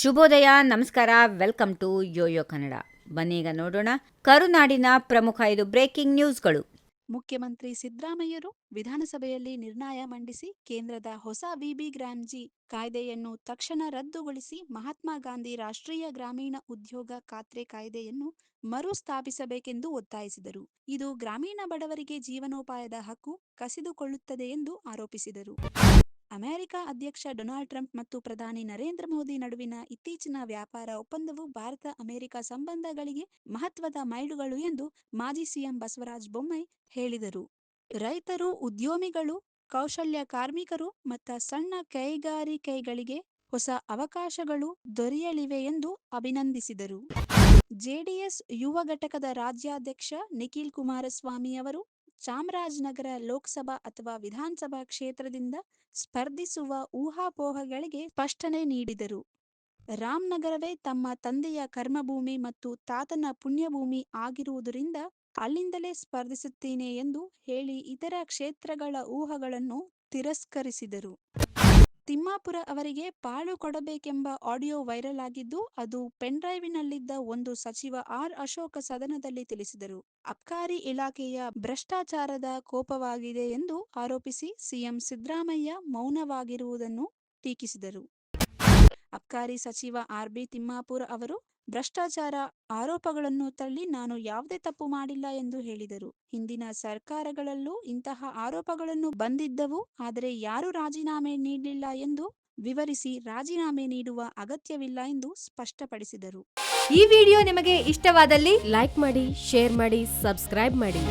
ಶುಭೋದಯ, ನಮಸ್ಕಾರ, welcome to YoYo Kannada. ಬನ್ನೀಗ ನೋಡೋಣ ಕರುನಾಡಿನ ಪ್ರಮುಖ ಐದು ಬ್ರೇಕಿಂಗ್ ನ್ಯೂಸ್ಗಳು. ಮುಖ್ಯಮಂತ್ರಿ ಸಿದ್ದರಾಮಯ್ಯರು ವಿಧಾನಸಭೆಯಲ್ಲಿ ನಿರ್ಣಯ ಮಂಡಿಸಿ ಕೇಂದ್ರದ ಹೊಸ ವಿಬಿ ಗ್ರಾಮ್ಜಿ ಕಾಯ್ದೆಯನ್ನು ತಕ್ಷಣ ರದ್ದುಗೊಳಿಸಿ ಮಹಾತ್ಮ ಗಾಂಧಿ ರಾಷ್ಟ್ರೀಯ ಗ್ರಾಮೀಣ ಉದ್ಯೋಗ ಖಾತ್ರಿ ಕಾಯ್ದೆಯನ್ನು ಮರುಸ್ಥಾಪಿಸಬೇಕೆಂದು ಒತ್ತಾಯಿಸಿದರು. ಇದು ಗ್ರಾಮೀಣ ಬಡವರಿಗೆ ಜೀವನೋಪಾಯದ ಹಕ್ಕು ಕಸಿದುಕೊಳ್ಳುತ್ತದೆ ಎಂದು ಆರೋಪಿಸಿದರು. ಅಮೆರಿಕ ಅಧ್ಯಕ್ಷ ಡೊನಾಲ್ಡ್ ಟ್ರಂಪ್ ಮತ್ತು ಪ್ರಧಾನಿ ನರೇಂದ್ರ ಮೋದಿ ನಡುವಿನ ಇತ್ತೀಚಿನ ವ್ಯಾಪಾರ ಒಪ್ಪಂದವು ಭಾರತ, ಅಮೆರಿಕ ಸಂಬಂಧಗಳಿಗೆ ಮಹತ್ವದ ಮೈಲುಗಳು ಎಂದು ಮಾಜಿ ಸಿಎಂ ಬಸವರಾಜ ಬೊಮ್ಮಾಯಿ ಹೇಳಿದರು. ರೈತರು, ಉದ್ಯಮಿಗಳು, ಕೌಶಲ್ಯ ಕಾರ್ಮಿಕರು ಮತ್ತು ಸಣ್ಣ ಕೈಗಾರಿಕೆಗಳಿಗೆ ಹೊಸ ಅವಕಾಶಗಳು ದೊರೆಯಲಿವೆ ಎಂದು ಅಭಿನಂದಿಸಿದರು. ಜೆಡಿಎಸ್ ಯುವ ಘಟಕದ ರಾಜ್ಯಾಧ್ಯಕ್ಷ ನಿಖಿಲ್ ಕುಮಾರಸ್ವಾಮಿ ಅವರು ಚಾಮರಾಜನಗರ ಲೋಕಸಭಾ ಅಥವಾ ವಿಧಾನಸಭಾ ಕ್ಷೇತ್ರದಿಂದ ಸ್ಪರ್ಧಿಸುವ ಊಹಾಪೋಹಗಳಿಗೆ ಸ್ಪಷ್ಟನೆ ನೀಡಿದರು. ರಾಮನಗರವೇ ತಮ್ಮ ತಂದೆಯ ಕರ್ಮಭೂಮಿ ಮತ್ತು ತಾತನ ಪುಣ್ಯಭೂಮಿ ಆಗಿರುವುದರಿಂದ ಅಲ್ಲಿಂದಲೇ ಸ್ಪರ್ಧಿಸುತ್ತೇನೆ ಎಂದು ಹೇಳಿ ಇತರ ಕ್ಷೇತ್ರಗಳ ಊಹಗಳನ್ನು ತಿರಸ್ಕರಿಸಿದರು. ತಿಮ್ಮಾಪುರ ಅವರಿಗೆ ಪಾಳು ಕೊಡಬೇಕೆಂಬ ಆಡಿಯೋ ವೈರಲ್ ಆಗಿದ್ದು, ಅದು ಪೆನ್ಡ್ರೈವಿನಲ್ಲಿದ್ದ ಒಂದು ಸಚಿವ ಆರ್ ಅಶೋಕ ಸದನದಲ್ಲಿ ತಿಳಿಸಿದರು. ಅಬ್ಕಾರಿ ಇಲಾಖೆಯ ಭ್ರಷ್ಟಾಚಾರದ ಕೋಪವಾಗಿದೆ ಎಂದು ಆರೋಪಿಸಿ ಸಿಎಂ ಸಿದ್ದರಾಮಯ್ಯ ಮೌನವಾಗಿರುವುದನ್ನು ಟೀಕಿಸಿದರು. ಅಬ್ಕಾರಿ ಸಚಿವ ಆರ್ಬಿ ತಿಮ್ಮಾಪುರ ಅವರು ಭ್ರಷ್ಟಾಚಾರ ಆರೋಪಗಳನ್ನು ತಳ್ಳಿ ನಾನು ಯಾವುದೇ ತಪ್ಪು ಮಾಡಿಲ್ಲ ಎಂದು ಹೇಳಿದರು. ಹಿಂದಿನ ಸರ್ಕಾರಗಳಲ್ಲೂ ಇಂತಹ ಆರೋಪಗಳನ್ನು ಬಂದಿದ್ದವು. ಆದರೆ ಯಾರೂ ರಾಜೀನಾಮೆ ನೀಡಲಿಲ್ಲ ಎಂದು ವಿವರಿಸಿ ರಾಜೀನಾಮೆ ನೀಡುವ ಅಗತ್ಯವಿಲ್ಲ ಎಂದು ಸ್ಪಷ್ಟಪಡಿಸಿದರು. ಈ ವಿಡಿಯೋ ನಿಮಗೆ ಇಷ್ಟವಾದಲ್ಲಿ ಲೈಕ್ ಮಾಡಿ, ಶೇರ್ ಮಾಡಿ, ಸಬ್ಸ್ಕ್ರೈಬ್ ಮಾಡಿ.